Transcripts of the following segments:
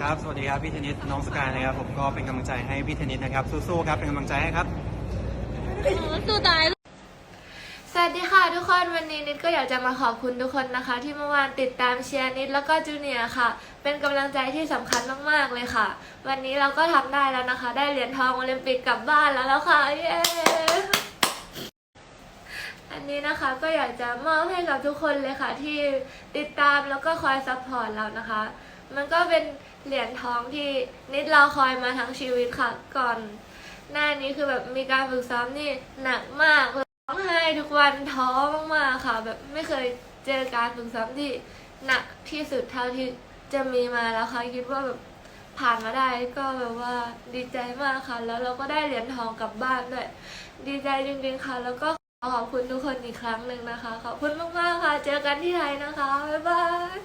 ครับ สวัสดีครับพี่เทนนิสน้องสกายนะครับ ผมก็เป็นกำลังใจให้พี่เทนนิสนะครับ สู้ๆครับ เป็นกำลังใจให้ครับ สู้ตาย สวัสดีค่ะทุกคนวันนี้นิดก็อยากจะมาขอบคุณทุกคนนะคะ ที่เมื่อวานติดตามเชียร์นิดแล้วก็จูเนียร์ค่ะ เป็นกำลังใจที่สำคัญมากๆเลยค่ะ วันนี้เราก็ทำได้แล้วนะคะ ได้เหรียญทองโอลิมปิกกลับบ้านแล้วแล้วค่ะเย้อันนี้นะคะก็อยากจะมอบให้กับทุกคนเลยค่ะ ที่ติดตามแล้วก็คอยซัพพอร์ตเรานะคะ มันก็เป็นเหรียญทองที่นิดรอคอยมาทั้งชีวิตค่ะ ก่อน หน้านี้คือแบบมีการฝึกซ้อมนี่หนักมากร้องไห้ทุกวันท้อมากๆค่ะ แบบไม่เคยเจอการฝึกซ้อมที่หนักที่สุดเท่าที่จะมีมาแล้วค่ะคิดว่าแบบผ่านมาได้ก็แบบว่าดีใจมากค่ะ แล้วเราก็ได้เหรียญทองกลับบ้านด้วยดีใจจริงๆค่ะ แล้วก็ขอขอบคุณทุกคนอีกครั้งหนึ่งนะคะขอบคุณมากๆค่ะ เจอกันที่ไทยนะคะบ๊ายบาย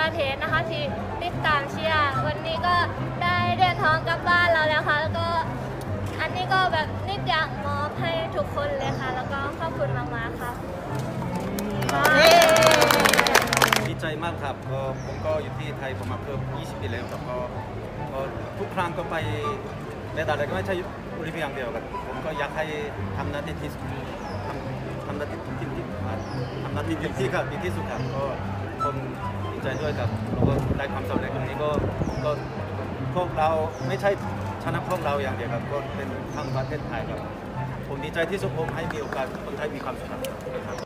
ประเทศนะคะ ที่ติดตามเชียร์วันนี้ก็ได้เหรียญทองกลับบ้านเราแล้วค่ะแล้วก็อันนี้ก็แบบนิดอยากมอบให้ทุกคนเลยค่ะ แล้วก็ขอบคุณมากๆค่ะดีใจมากครับก็ผมก็อยู่ที่ไทยประมาณเกือบ20 ปีแล้วครับก็ก็ทุกครั้งก็ไปในแต่ละก็ไม่ใช่โอลิมปิกอย่างเดียวครับผมก็อยากให้ทำหน้าที่ที่ทำทำหน้าที่ที่ที่ทำหน้าที่เต็มที่ครับดีที่สุดครับก็ผม ใจด้วยครับแล้วก็ได้ความสำเร็จตรงนี้ก็ก็พวกเราไม่ใช่ชนะพวกเราอย่างเดียวครับก็เป็นทั้งประเทศไทยครับ ผมดีใจที่สุดผมให้มีโอกาสคนไทยมีความสุขครับ